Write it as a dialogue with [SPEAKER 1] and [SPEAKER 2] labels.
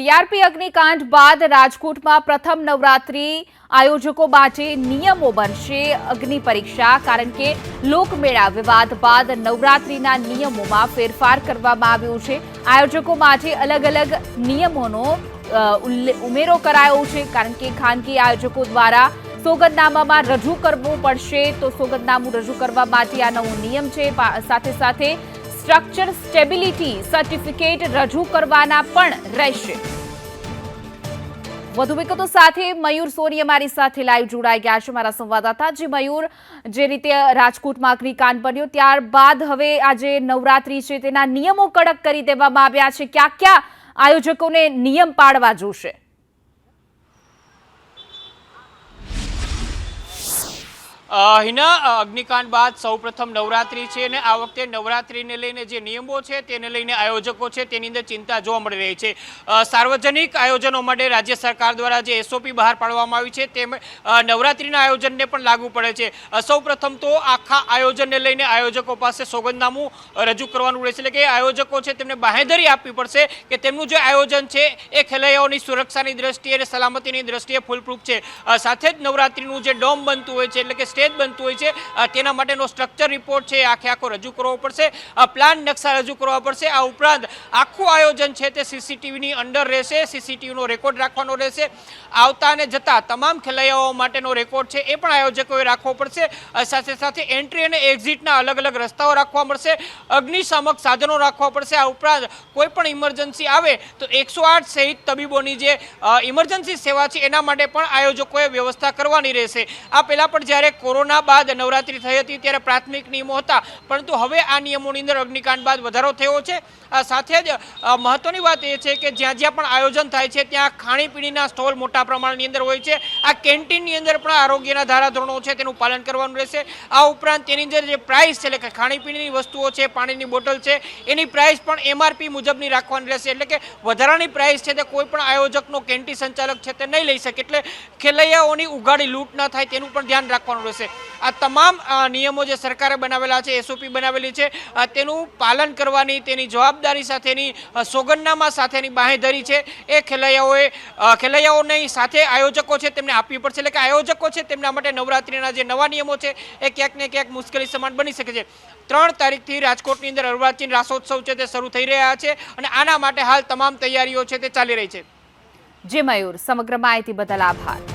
[SPEAKER 1] TRP અગ્નિકાંડ બાદ રાજકોટમાં પ્રથમ નવરાત્રી આયોજકો માટે નિયમો બનશે અગ્નિ પરીક્ષા, કારણ કે લોકમેળા વિવાદ બાદ નવરાત્રીના નિયમોમાં ફેરફાર કરવામાં આવ્યો છે. આયોજકો માટે અલગ અલગ નિયમોનો ઉમેરો કરાયો છે, કારણ કે ખાનગી આયોજકો દ્વારા સોગંદનામામાં રજૂ કરવું પડશે. તો સોગંદનામું રજૂ કરવા માટે આ નવો નિયમ છે. સાથે સાથે સ્ટ્રક્ચર સ્ટેબિલિટી સર્ટિફિકેટ રજૂ કરવાના પણ રહેશે. વધુ વિગતો સાથે મયુર સોની અમારી સાથે લાઈવ જોડાઈ ગયા છે મારા સંવાદદાતા. જે મયુર, જે રીતે રાજકોટમાં અગ્નિકાંડ બન્યો, ત્યારબાદ હવે આજે નવરાત્રી છે, તેના નિયમો કડક કરી દેવામાં આવ્યા છે. ક્યાં ક્યાં આયોજકોને નિયમ પાળવા જોશે?
[SPEAKER 2] હિના અગ્નિકાંડ બાદ સૌપ્રથમ નવરાત્રિ છે અને આ વખતે નવરાત્રિને લઈને જે નિયમો છે તેને લઈને આયોજકો છે તેની અંદર ચિંતા જોવા મળી રહી છે. સાર્વજનિક આયોજનો માટે રાજ્ય સરકાર દ્વારા જે એસઓપી બહાર પાડવામાં આવી છે તેમ નવરાત્રિના આયોજનને પણ લાગુ પડે છે. સૌપ્રથમ તો આખા આયોજનને લઈને આયોજકો પાસે સોગંદનામું રજૂ કરવાનું રહેશે. એટલે કે આયોજકો છે તેમને બાહેધરી આપવી પડશે કે તેમનું જે આયોજન છે એ ખેલૈયાઓની સુરક્ષાની દ્રષ્ટિએ અને સલામતીની દ્રષ્ટિએ ફૂલપ્રૂફ છે. સાથે જ નવરાત્રિનું જે ડોમ બનતું હોય છે એટલે કે સ્ટેજ બનતું હોય છે. તેના માટેનો સ્ટ્રક્ચર રિપોર્ટ છે, આખે આખો રજૂ કરવો પડશે. પ્લાન નકશા રજૂ કરવા પડશે. આ ઉપરાંત આખું આયોજન છે તે સીસીટીવીની અંડર રહેશે. સીસીટીવીનો રેકોર્ડ રાખવાનો રહેશે. આવતા અને જતા તમામ ખેલૈયાઓ માટેનો રેકોર્ડ છે એ પણ આયોજકોએ રાખવો પડશે. સાથે સાથે એન્ટ્રી અને એક્ઝિટના અલગ અલગ રસ્તાઓ રાખવા મળશે. અગ્નિશામક સાધનો રાખવા પડશે. આ ઉપરાંત કોઈ પણ ઇમરજન્સી આવે તો એકસો આઠ સહિત તબીબોની જે ઇમરજન્સી સેવા છે એના માટે પણ આયોજકોએ વ્યવસ્થા કરવાની રહેશે. આ પહેલાં પણ જ્યારે કોરોના બાદ નવરાત્રી થઈ હતી ત્યારે પ્રાથમિક નિયમો હતા. પરંતુ હવે આ નિયમોની અંદર અગ્નિકાંડ બાદ વધારો થયો છે. સાથે જ મહત્વની વાત એ છે કે જ્યાં જ્યાં પણ આયોજન થાય છે, ત્યાં ખાણીપીણીના સ્ટોલ મોટા પ્રમાણની અંદર હોય છે. આ કેન્ટીનની અંદર પણ આરોગ્યના ધારાધોરણો છે, તેનું પાલન કરવાનું રહેશે. આ ઉપરાંત તેની અંદર જે પ્રાઇસ છે એટલે કે ખાણીપીણીની વસ્તુઓ છે, પાણીની બોટલ છે, એની પ્રાઇસ પણ એમઆરપી મુજબની રાખવાની રહેશે. એટલે કે વધારાની પ્રાઇસ છે તે કોઈ પણ આયોજકનો કેન્ટી સંચાલક છે તે નહીં લઈ શકે. એટલે ખેલૈયાઓની ઉઘાડી લૂંટ ન થાય તેનું પણ ધ્યાન રાખવાનું રહેશે. આ તમામ નિયમો જે સરકારે બનાવેલા છે એસઓપી બનાવેલી છે તેનું પાલન કરવાની, તેની જવાબદારી સાથેની સોગંદનામા સાથેની બાંહેધરી છે. એ ખેલૈયાઓએ ખેલૈયાઓની સાથે આયોજકો છે, તેમને આપવી પડશે. એટલે કે આયોજકો છે, તેમના માટે નવરાત્રિના જે નવા નિયમો છે, એ ક્યાંક ને ક્યાંક મુશ્કેલી સમાન બની શકે છે. ત્રણ તારીખથી રાજકોટની અંદર અર્વાચીન રાસોત્સવ છે, તે શરૂ થઈ રહ્યા છે અને આના માટે હાલ તમામ તૈયારીઓ છે, તે ચાલી રહી છે.
[SPEAKER 1] જે મયુર, સમગ્ર માહિતી બદલ આભાર.